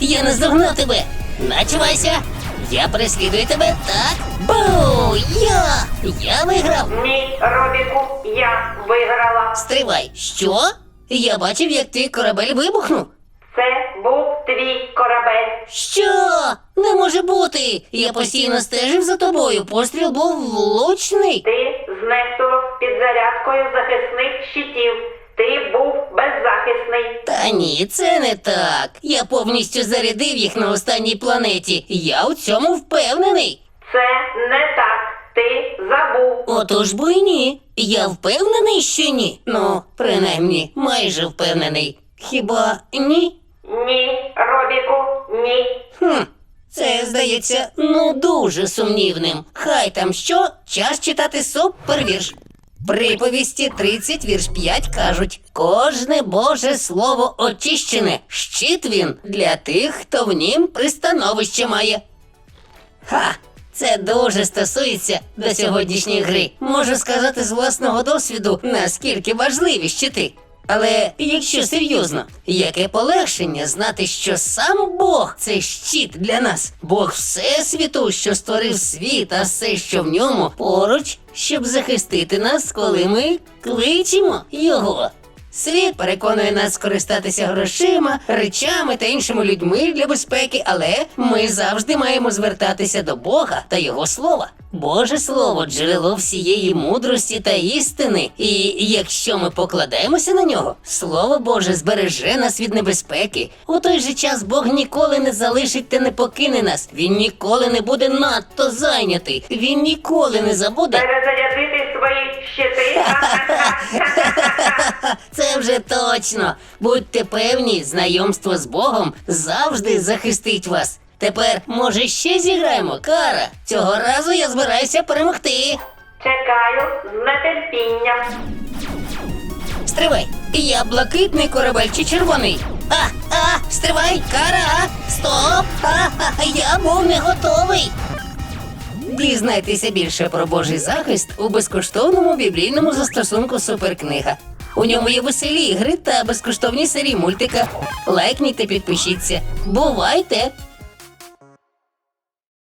Я наздогнав тебе! Начувайся! Я переслідую тебе, так? Бу! Я! Я виграв! Ні, Робіку, я виграла. Стривай, що? Я бачив, як ти корабель вибухнув. Це був твій корабель. Що? Не може бути! Я постійно стежив за тобою. Постріл був влучний. Ти знехтував підзарядкою захисних щитів. Ти був беззахисний. Та ні, це не так. Я повністю зарядив їх на останній планеті. Я у цьому впевнений. Це не так. Ти забув. Отож бо й ні. Я впевнений, що ні. Ну, принаймні, майже впевнений. Хіба ні? Ні, Робіку, ні. Хм, це здається ну дуже сумнівним. Хай там що, час читати супервірш. Приповісті 30 вірш 5 кажуть: кожне Боже слово очищене, щит він для тих, хто в нім пристановище має. Ха! Це дуже стосується до сьогоднішньої гри. Можу сказати з власного досвіду, наскільки важливі щити. Але якщо серйозно, яке полегшення знати, що сам Бог це щит для нас, Бог Всесвіту, що створив світ, а все, що в ньому, поруч, щоб захистити нас, коли ми кличемо його. Світ переконує нас скористатися грошима, речами та іншими людьми для безпеки, але ми завжди маємо звертатися до Бога та Його слова. Боже Слово джерело всієї мудрості та істини. І якщо ми покладаємося на нього, Слово Боже збереже нас від небезпеки. У той же час Бог ніколи не залишить та не покине нас. Він ніколи не буде надто зайнятий. Він ніколи не забуде. Перезарядити свої щити. Це вже точно. Будьте певні, знайомство з Богом завжди захистить вас. Тепер, може, ще зіграємо, Кара. Цього разу я збираюся перемогти. Чекаю з нетерпінням. Стривай, я блакитний корабель чи червоний? А, а, стривай, Кара! Стоп! А, а, я був не готовий. Дізнайтеся більше про Божий захист у безкоштовному біблійному застосунку Суперкнига. У ньому є веселі ігри та безкоштовні серії мультика. Лайкніть та підпишіться. Бувайте!